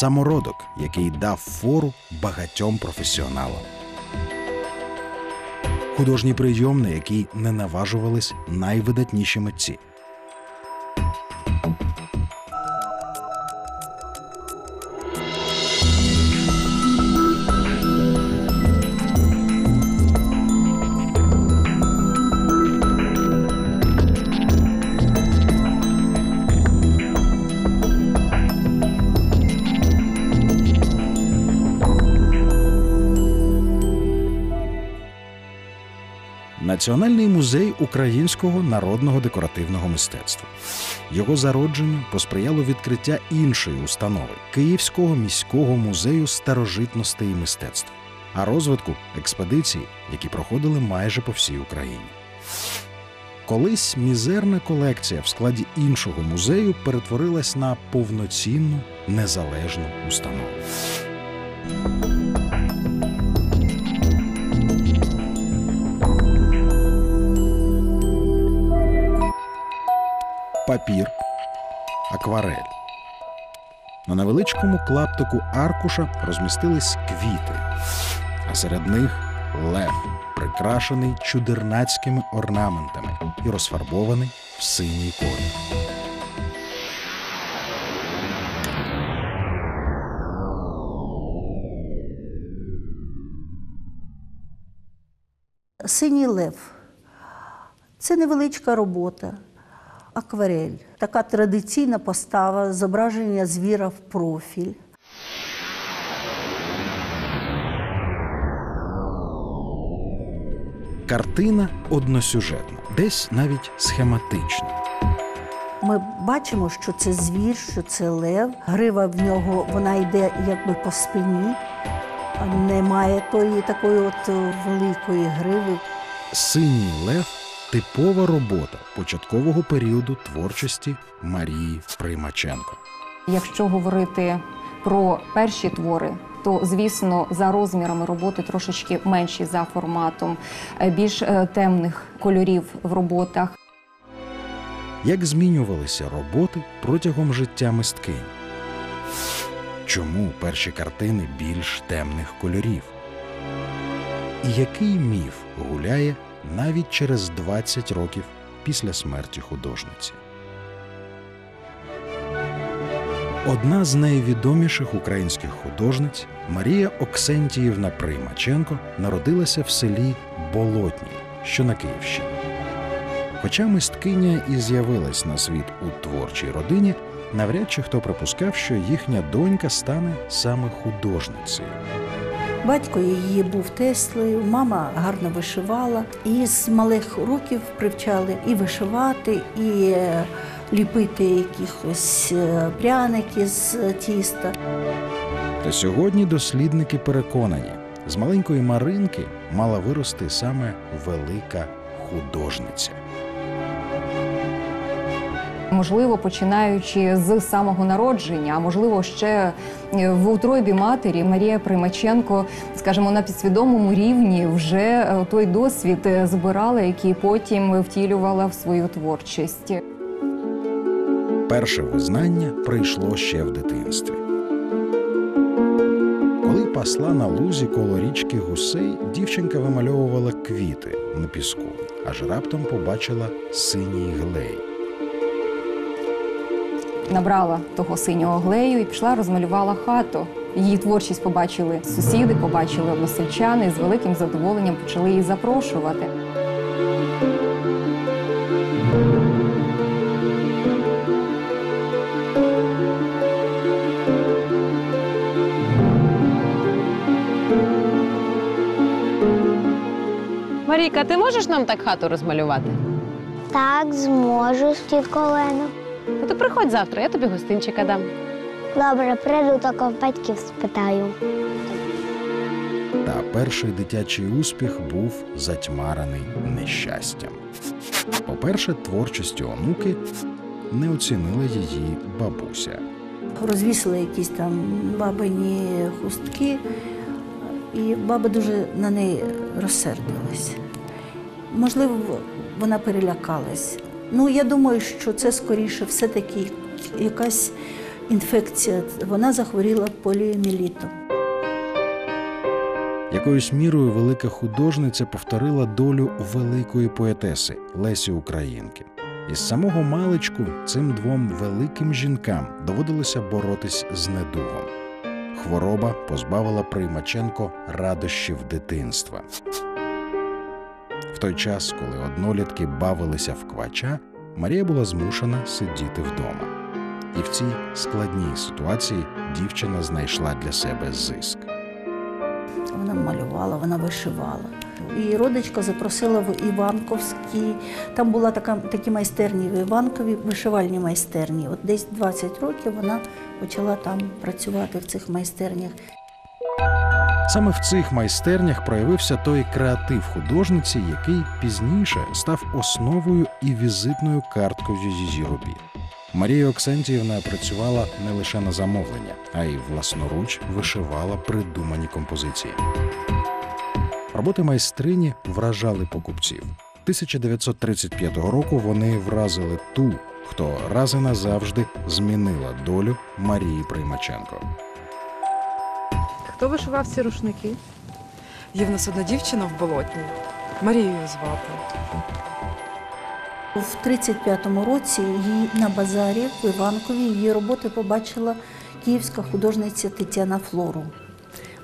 самородок, який дав фору багатьом професіоналам. Художній прийом, на який не наважувались найвидатніші митці. Національний музей українського народного декоративного мистецтва. Його зародженню посприяло відкриття іншої установи Київського міського музею старожитностей і мистецтв, а розвитку експедицій, які проходили майже по всій Україні. Колись мізерна колекція в складі іншого музею перетворилась на повноцінну незалежну установу. Папір, акварель. На невеличкому клаптику аркуша розмістились квіти, а серед них лев, прикрашений чудернацькими орнаментами і розфарбований в синій колір. Синій лев це невеличка робота, акварель, така традиційна постава, зображення звіра в профіль. Картина односюжетна, десь навіть схематична. Ми бачимо, що це звір, що це лев. Грива в нього вона йде якби по спині, немає тої такої от е, великої гриви. Синій лев типова робота початкового періоду творчості Марії Примаченко. Якщо говорити про перші твори, то звісно за розмірами роботи трошечки менші за форматом, е, більш е, темних кольорів в роботах. Як змінювалися роботи протягом життя мисткинь? Чому перші картини більш темних кольорів? І який міф гуляє навіть через 20 років після смерті художниці? Одна з найвідоміших українських художниць Марія Оксентіївна Примаченко народилася в селі Болотній, що на Київщині. Хоча мисткиня і з'явилась на світ у творчій родині, навряд чи хто припускав, що їхня донька стане саме художницею. Батько її був Теслею, мама гарно вишивала. І з малих років привчали і вишивати, і е, ліпити якихось е, пряники з тіста. Та сьогодні дослідники переконані, з маленької Маринки мала вирости саме велика художниця. Можливо, починаючи з самого народження, а можливо, ще е, в утробі матері Марія Примаченко, скажімо, на підсвідомому рівні вже е, той досвід е, збирала, який потім втілювала в свою творчість. Перше визнання прийшло ще в дитинстві. Коли пасла на лузі коло річки гусей, дівчинка вимальовувала квіти на піску, аж раптом побачила синій глей. Набрала того синього глею і пішла, розмалювала хату. Її творчість побачили сусіди, побачили односельчани і з великим задоволенням почали її запрошувати. Марійка, ти можеш нам так хату розмалювати? Так, зможу, тітко Олено. То приходь завтра, я тобі гостинчика дам. Добре, прийду, тільки в батьків спитаю. Та перший дитячий успіх був затьмарений нещастям. По-перше, творчістю онуки не оцінила її бабуся. Розвісили якісь там бабині хустки, і баба дуже на неї розсердилась. Можливо, вона перелякалась. Ну, я думаю, що це скоріше все-таки якась інфекція. Вона захворіла поліоміелітом. Якоюсь мірою велика художниця повторила долю великої поетеси Лесі Українки. Із самого маличку цим двом великим жінкам доводилося боротись з недугом. Хвороба позбавила Приймаченко радощів дитинства. В той час, коли однолітки бавилися в квача, Марія була змушена сидіти вдома. І в цій складній ситуації дівчина знайшла для себе зиск. Вона малювала, вона вишивала. І родичка запросила в Іванковський. Там була така такі майстерні в Іванкові, вишивальні майстерні. От десь 20 років вона почала там працювати в цих майстернях. Саме в цих майстернях проявився той креатив художниці, який пізніше став основою і візитною карткою її робіт. Марія Оксентіївна працювала не лише на замовлення, а й власноруч вишивала придумані композиції. Роботи майстрині вражали покупців. 1935 року вони вразили ту, хто раз і назавжди змінила долю Марії Приймаченко. Хто вишивав ці рушники? Є в нас одна дівчина в болотні. Марію її звати. В 35-му році її на базарі в Іванкові її роботи побачила київська художниця Тетяна Флору.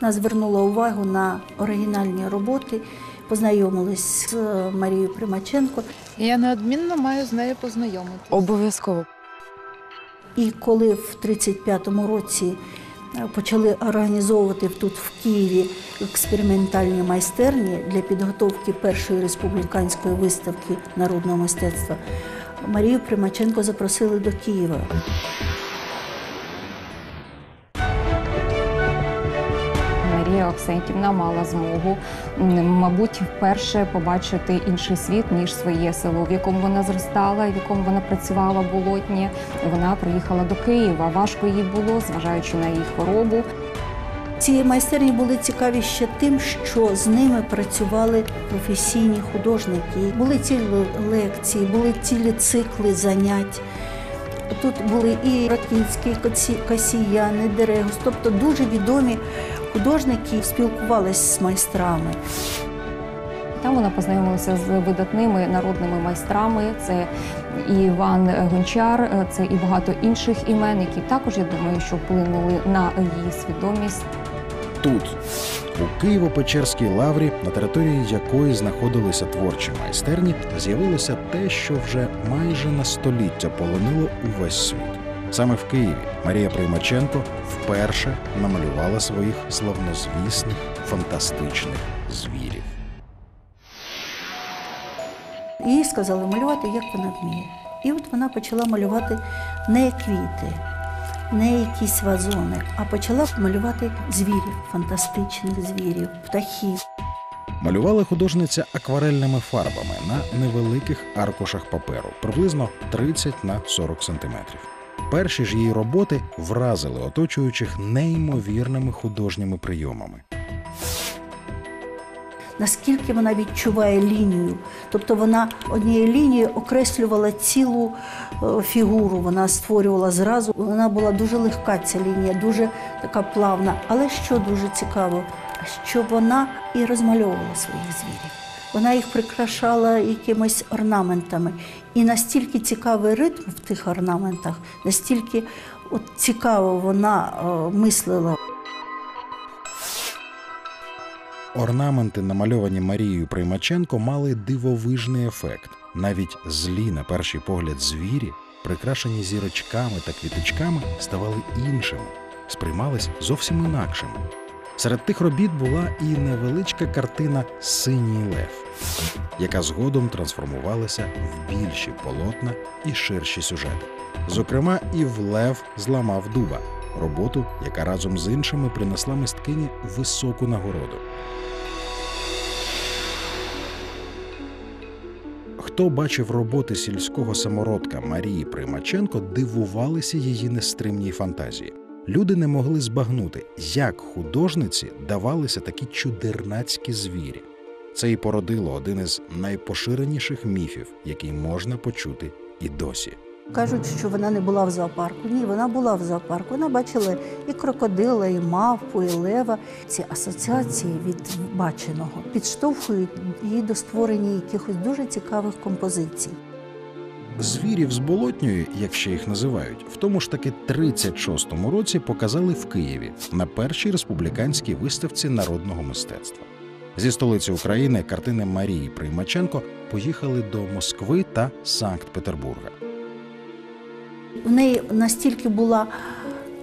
Вона звернула увагу на оригінальні роботи, познайомилась з е, Марією Примаченко. Я неодмінно маю з нею познайомитися. Обов'язково. І коли в 35-му році почали організовувати тут в Києві експериментальні майстерні для підготовки першої республіканської виставки народного мистецтва, Марію Примаченко запросили до Києва. Марія Оксентівна мала змогу, мабуть, вперше побачити інший світ ніж своє село, в якому вона зростала, в якому вона працювала в болотні. Вона приїхала до Києва. Важко їй було, зважаючи на її хворобу. Ці майстерні були цікаві ще тим, що з ними працювали професійні художники. Були цілі лекції, були цілі цикли занять. Тут були і Ракінський, Каці- Касіяни, Дерегус, тобто дуже відомі художники спілкувалися з майстрами. Там вона познайомилася з видатними народними майстрами. Це і Іван Гончар, це і багато інших імен, які також я думаю, що вплинули на її свідомість. Тут, у Києво-Печерській лаврі, на території якої знаходилися творчі майстерні, з'явилося те, що вже майже на століття полонило увесь світ. Саме в Києві Марія Приймаченко вперше намалювала своїх славнозвісних фантастичних звірів. Їй сказали малювати, як вона вміє. І от вона почала малювати не квіти, не якісь вазони, а почала малювати звірів, фантастичних звірів, птахів. Малювала художниця акварельними фарбами на невеликих аркушах паперу, приблизно 30 на 40 сантиметрів. Перші ж її роботи вразили оточуючих неймовірними художніми прийомами. Наскільки вона відчуває лінію. Тобто вона однією лінією окреслювала цілу е, фігуру, вона створювала зразу. Вона була дуже легка, ця лінія, дуже така плавна. Але що дуже цікаво, що вона і розмальовувала своїх звірів. Вона їх прикрашала якимись орнаментами. І настільки цікавий ритм в тих орнаментах, настільки от цікаво вона е, мислила. Орнаменти, намальовані Марією Приймаченко, мали дивовижний ефект. Навіть злі, на перший погляд, звірі, прикрашені зірочками та квіточками, ставали іншими, сприймались зовсім інакшими. Серед тих робіт була і невеличка картина Синій лев, яка згодом трансформувалася в більші полотна і ширші сюжети. Зокрема, і в Лев зламав дуба роботу, яка разом з іншими принесла мисткині високу нагороду. Хто бачив роботи сільського самородка Марії Примаченко, дивувалися її нестримній фантазії. Люди не могли збагнути, як художниці давалися такі чудернацькі звірі. Це і породило один із найпоширеніших міфів, який можна почути і досі. Кажуть, що вона не була в зоопарку. Ні, вона була в зоопарку. Вона бачила і крокодила, і мавпу, і лева. Ці асоціації від баченого підштовхують її до створення якихось дуже цікавих композицій. Звірів з болотньої, як ще їх називають, в тому ж таки 36-му році показали в Києві на першій республіканській виставці народного мистецтва. Зі столиці України картини Марії Приймаченко поїхали до Москви та Санкт-Петербурга. В неї настільки була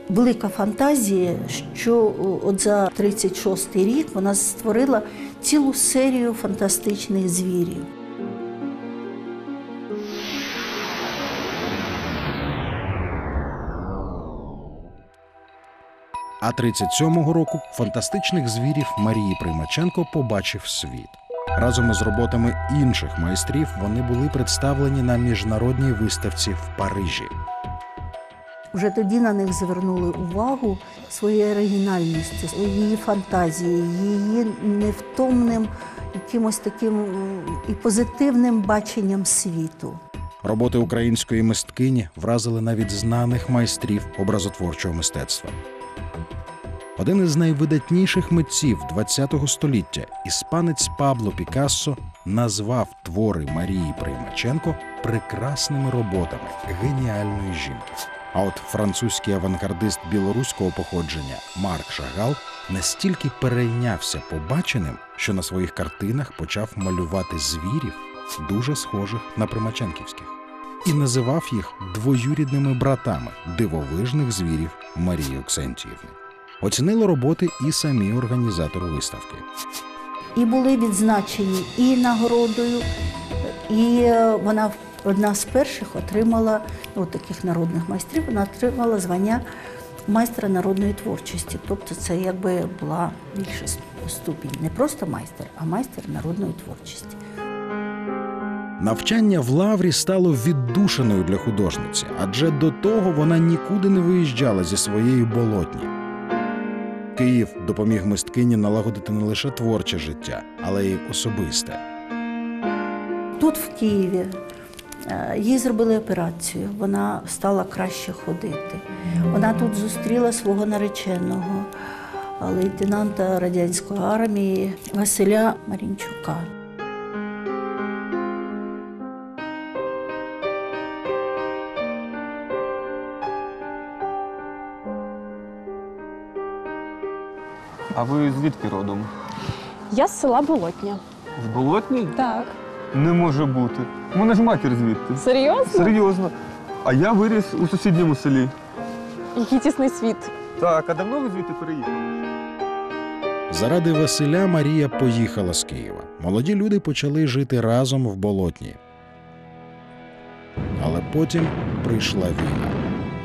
велика фантазія, що от за 36-й рік вона створила цілу серію фантастичних звірів. А 37-го року фантастичних звірів Марії Приймаченко побачив світ. Разом із роботами інших майстрів вони були представлені на міжнародній виставці в Парижі. Вже тоді на них звернули увагу своєю оригінальністю, її фантазією, її невтомним якимось таким і позитивним баченням світу. Роботи української мисткині вразили навіть знаних майстрів образотворчого мистецтва. Один із найвидатніших митців ХХ століття, іспанець Пабло Пікассо, назвав твори Марії Приймаченко прекрасними роботами геніальної жінки. А от французький авангардист білоруського походження Марк Шагал настільки перейнявся побаченим, що на своїх картинах почав малювати звірів, дуже схожих на примаченківських, і називав їх двоюрідними братами дивовижних звірів Марії Оксентіївни. Оцінили роботи і самі організатори виставки. І були відзначені і нагородою, і е, вона одна з перших отримала ну, таких народних майстрів, вона отримала звання майстра народної творчості. Тобто це якби була більша ступінь. Не просто майстер, а майстер народної творчості. Навчання в лаврі стало віддушиною для художниці, адже до того вона нікуди не виїжджала зі своєї болотні. Київ допоміг мисткині налагодити не лише творче життя, але й особисте. Тут, в Києві, е, їй зробили операцію, вона стала краще ходити. Вона тут зустріла свого нареченого, е, лейтенанта радянської армії Василя Марінчука. А ви звідки родом? Я з села Болотня. З Болотній? Так. Не може бути. У мене ж матір звідти. Серйозно? Серйозно. А я виріс у сусідньому селі. Який тісний світ. Так, а давно ви звідти переїхали? Заради Василя Марія поїхала з Києва. Молоді люди почали жити разом в болотні. Але потім прийшла війна.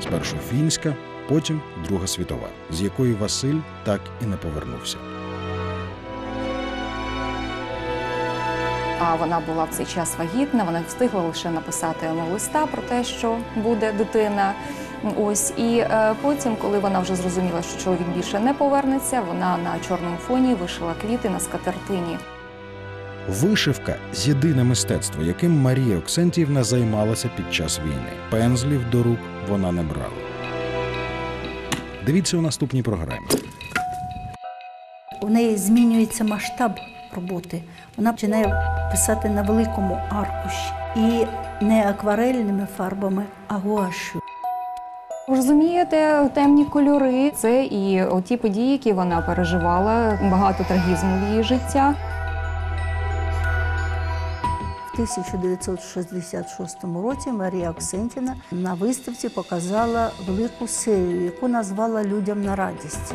Спершу фінська, потім Друга світова, з якої Василь так і не повернувся. А вона була в цей час вагітна. Вона встигла лише написати йому листа про те, що буде дитина. Ось і е, потім, коли вона вже зрозуміла, що чоловік більше не повернеться, вона на чорному фоні вишила квіти на скатертині. Вишивка єдине мистецтво, яким Марія Оксентіївна займалася під час війни. Пензлів до рук вона не брала. Дивіться у наступній програмі. У неї змінюється масштаб роботи. Вона починає писати на великому аркуші і не акварельними фарбами, а гуашю. Ви Розумієте, темні кольори це і ті події, які вона переживала, багато трагізму в її життя. В 1966 році Марія Оксентіна на виставці показала велику серію, яку назвала Людям на радість.